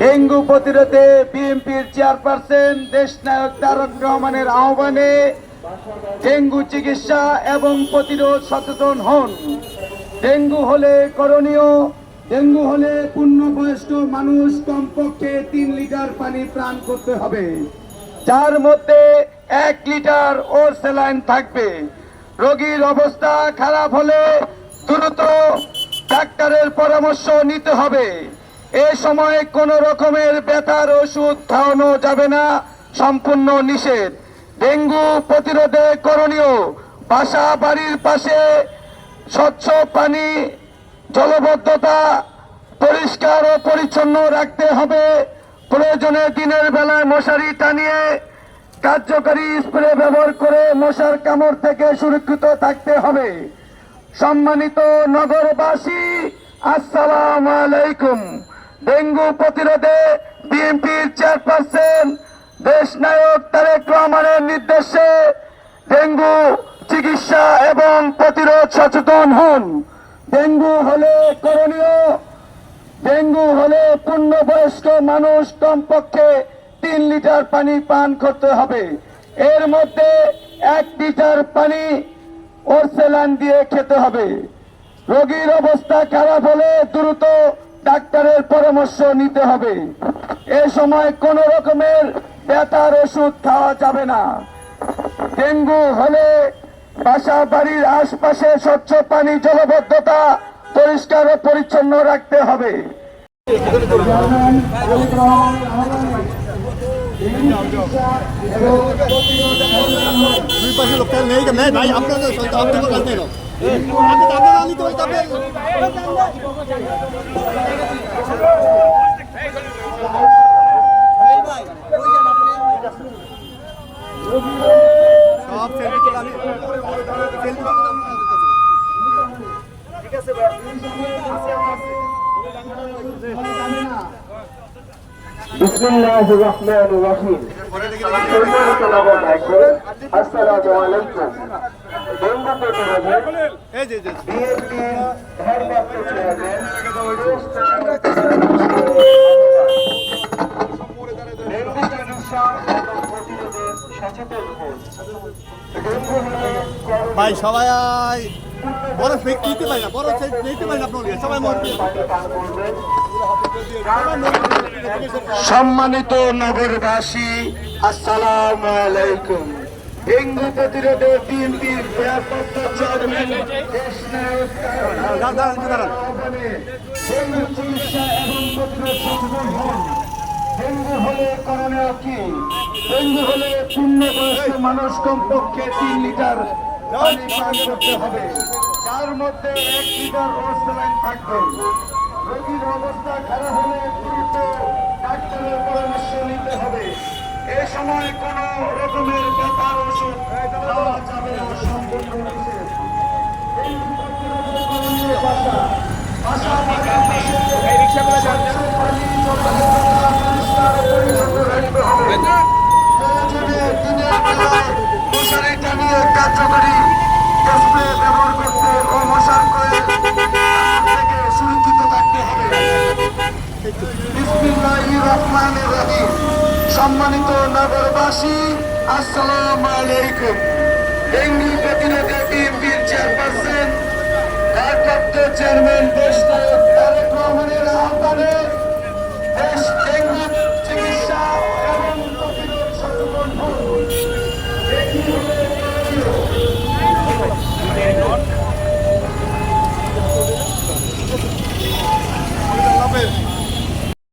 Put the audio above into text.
Dengue প্রতিরোধে বিএনপির chairperson, দেশনায়ক Tarak রহমানের আহ্বানে ডেঙ্গু চিকিৎসা এবং প্রতিরোধ সচেতন হন। ডেঙ্গু হলে করণীয়, ডেঙ্গু হলে পূর্ণবয়স্ক মানুষ কমপক্ষে তিন লিটার পানি পান করতে হবে। যার মধ্যে এক লিটার ওর স্যালাইন থাকবে। রোগীর অবস্থা খারাপ হলে দ্রুত ডাক্তারের পরামর্শ নিতে হবে। এ সময় কোন রকমের ব্যথার ওষুধ খাওয়ানো যাবে না, সম্পূর্ণ নিষেধ। ডেঙ্গু প্রতিরোধে করণীয়। বাসা বাড়ির পাশে স্বচ্ছ পানি, জলবদ্ধতা পরিষ্কার ও পরিচ্ছন্ন রাখতে হবে। প্রয়োজনে দিনের বেলায় মশারি টানিয়ে কার্যকরী স্প্রে ব্যবহার করে মশার কামড় থেকে সুরক্ষিত থাকতে হবে। সম্মানিত নগরবাসী, আসসালাম আলাইকুম। ডেঙ্গু প্রতিরোধে বিএনপির চেয়ারপারসন দেশ নায়ক তারেক রহমানের নির্দেশে ডেঙ্গু চিকিৎসা এবং প্রতিরোধ সচেতন হন। ডেঙ্গু হলে করণীয়, ডেঙ্গু হলে পূর্ণবয়স্ক মানুষ কমপক্ষে তিন লিটার পানি পান করতে হবে। এর মধ্যে এক লিটার পানি ওরসেলান দিয়ে খেতে হবে। রোগীর অবস্থা খারাপ হলে দ্রুত ডাক্তারের পরামর্শ নিতে হবে। এ সময় কোন রকমের ব্যথার ওষুধ খাওয়া যাবে না। ডেঙ্গু হলে বাসা বাড়ির আশপাশে স্বচ্ছ পানি জলবদ্ধতা পরিষ্কার ও পরিচ্ছন্ন রাখতে হবে। দুই পাশে লোকটা নেই নেই ভাই আপনাদের সন্তান আপনাদের কাছে নেই আপনি তো আপনারা নিতে পারি তবে সব সেলফি তোলা আমি সেলফি বিসমিল্লাহির রহমানির রহিম সম্মানিত নগরবাসী আসসালামু আলাইকুম ডেঙ্গু প্রতিরোধে বিএনপি ভারপ্রাপ্ত চেয়ারম্যান ডেঙ্গু চিকিৎসা প্রতিরোধে সচেতন হন। ডেঙ্গু হলে ভাই সবাই বড় ফেক নিতে পারি না বড় ফেক নিতে পারি না আপনার সবাই সম্মানিত নগরবাসী আসসালামু আলাইকুম। ডেঙ্গু প্রতিরোধে বিএনপির ডেঙ্গু চিকিৎসা এবং প্রতিরোধ সচেতন হন ডেঙ্গু হলে করণীয় কি? ডেঙ্গু হলে পূর্ণবয়স্ক মানুষ কমপক্ষে তিন লিটার করতে হবে। তার মধ্যে এক লিটার ওরসেলাইন থাকবে। রোগীর অবস্থা খারাপ হলে দ্রুত ডাক্তারের পরামর্শ নিতে হবে। এ সময় কোন রকমের ব্যথার ওষুধ খাওয়া যাবে না সম্পূর্ণ নিষেধ। ডেঙ্গু প্রতিরোধে করণীয় বাসা বাসা বাড়ির পাশে স্বচ্ছ পানি জলবদ্ধতা পরিষ্কার পরিচ্ছন্ন রাখতে হবে প্রয়োজনে দিনের বেলায় মশারি টানিয়ে কার্যকরী স্প্রে ব্যবহার করতে ও মশার করে থেকে সুরক্ষিত থাকতে হবে সম্মানিত নগরবাসী আসসালাম আলাইকুম। ডেঙ্গু প্রতিরোধে বিএনপির চেয়ারপারসন ভারপ্রাপ্ত চেয়ারম্যান নায়ক তারেক রহমানের আহ্বানে